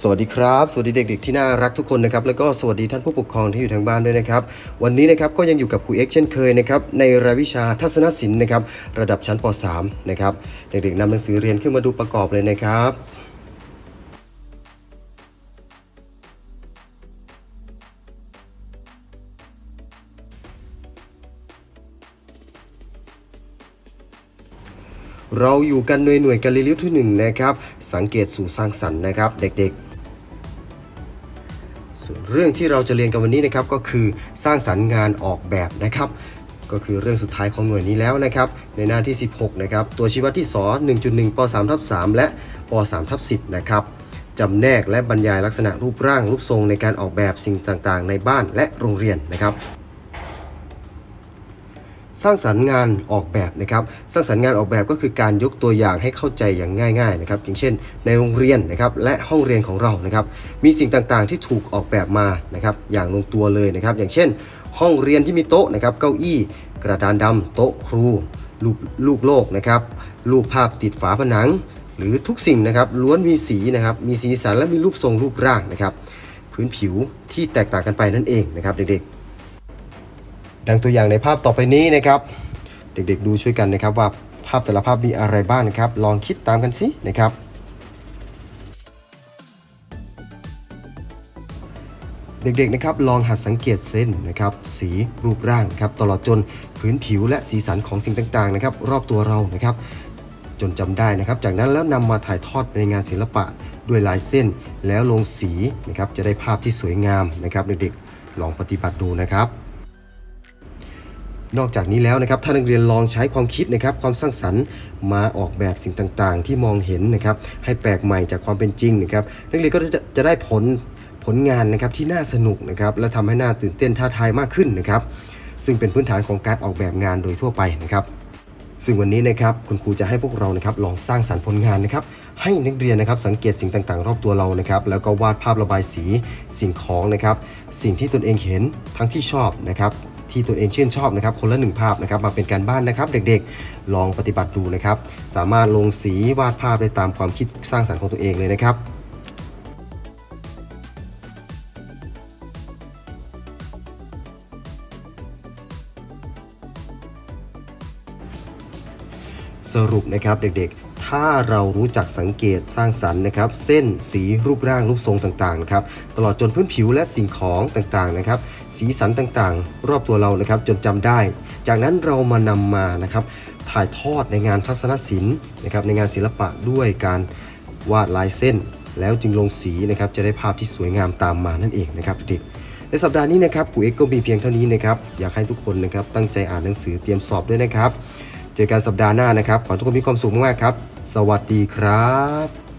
สวัสดีครับ สวัสดีเด็กๆที่น่ารักทุกคนนะครับแล้วก็สวัสดีท่านผู้ปกครองที่อยู่ทางบ้านด้วยนะครับ วันนี้นะครับก็ยังอยู่กับครูเอ็กซ์เช่นเคยนะครับในรายวิชาทัศนศิลป์นะครับระดับชั้นป .3 นะครับเด็กๆนำหนังสือเรียนขึ้นมาดูประกอบเลยนะครับเราอยู่กันในหน่วยการเรียนรู้ที่หนึ่งนะครับ สังเกตสู่สร้างสรรค์นะครับ เด็กๆ ส่วนเรื่องที่เราจะเรียนกันวันนี้นะครับก็คือสร้างสรรค์งานออกแบบนะครับ ก็คือเรื่องสุดท้ายของหน่วยนี้แล้วนะครับ ในหน้าที่ 16 นะครับ ตัวชี้วัดที่สอ1.1ป3ทับ3และป3ทับ10 นะครับจำแนกและบรรยายลักษณะรูปร่างรูปทรงในการออกแบบสิ่งต่างๆ ในบ้านและโรงเรียนนะครับ สร้างสรรค์งานออกแบบนะครับ สร้างสรรค์งานออกแบบก็คือการยกตัวอย่างให้เข้าใจอย่างง่ายๆนะครับอย่างเช่น ในโรงเรียนนะครับและห้องเรียนของเรานะครับมีสิ่งต่างๆที่ถูกออกแบบมานะครับอย่างลงตัวเลยนะครับอย่างเช่น ห้องเรียนที่มีโต๊ะนะครับเก้าอี้ กระดานดำโต๊ะครูลูกลูกโลกนะครับรูปภาพติดฝาผนัง หรือทุกสิ่งนะครับล้วนมีสีนะครับมีสีสันและมีรูปทรงรูปร่างนะครับพื้นผิวที่แตกต่างกันไปนั่นเองนะครับเด็กๆ ดังตัวอย่างในภาพต่อไปนี้นะครับ เด็กๆดูช่วยกันนะครับว่าภาพแต่ละภาพมีอะไรบ้างนะครับ ลองคิดตามกันสินะครับเด็กๆนะครับลองหัดสังเกตเส้นนะครับสีรูปร่างครับตลอดจนพื้นผิวและสีสันของสิ่งต่างๆนะครับรอบตัวเรานะครับจนจำได้นะครับ จากนั้นแล้วนำมาถ่ายทอดในงานศิลปะด้วยลายเส้นแล้วลงสีนะครับจะได้ภาพที่สวยงามนะครับ เด็กๆลองปฏิบัติดูนะครับ นอกจากนี้แล้วนะครับถ้านักเรียนลองใช้ความคิดนะครับความสร้างสรรค์มาออกแบบสิ่งต่างๆ ที่มองเห็นนะครับให้แปลกใหม่จากความเป็นจริงนะครับนักเรียนก็จะจะได้ผลผลงานนะครับที่น่าสนุกนะครับและทำให้น่าตื่นเต้นท้าทายมากขึ้นนะครับซึ่งเป็นพื้นฐานของการออกแบบงานโดยทั่วไปนะครับซึ่งวันนี้นะครับคุณครูจะให้พวกเรานะครับลองสร้างสรรค์ผลงานนะครับให้นักเรียนนะครับสังเกตสิ่งต่างๆ รอบตัวเรานะครับแล้วก็วาดภาพระบายสีสิ่งของนะครับสิ่งที่ตนเองเห็นทั้งที่ชอบนะครับ ที่ตนเองชื่นชอบนะครับคนละหนึ่งภาพนะครับมาเป็นการบ้านนะครับ เด็กๆลองปฏิบัติดูนะครับ สามารถลงสีวาดภาพได้ตามความคิดสร้างสรรค์ของตัวเองเลยนะครับสรุปนะครับเด็กๆ ถ้าเรารู้จักสังเกตสร้างสรรค์นะครับ เส้นสีรูปร่างรูปทรงต่างๆนะครับตลอดจนพื้นผิวและสิ่งของต่างๆนะครับ สีสันต่างๆ รอบตัวเรานะครับจนจำได้ จากนั้นเรามานำมานะครับถ่ายทอดในงานทัศนศิลป์นะครับในงานศิลปะด้วยการวาดลายเส้น แล้วจึงลงสีนะครับจะได้ภาพที่สวยงามตามมานั่นเองนะครับเด็กในสัปดาห์นี้นะครับครูเอกก็มีเพียงเท่านี้นะครับอยากให้ทุกคนนะครับตั้งใจอ่านหนังสือเตรียมสอบด้วยนะครับ เจอกันสัปดาห์หน้านะครับ ขอทุกคนมีความสุขมากๆครับ สวัสดีครับ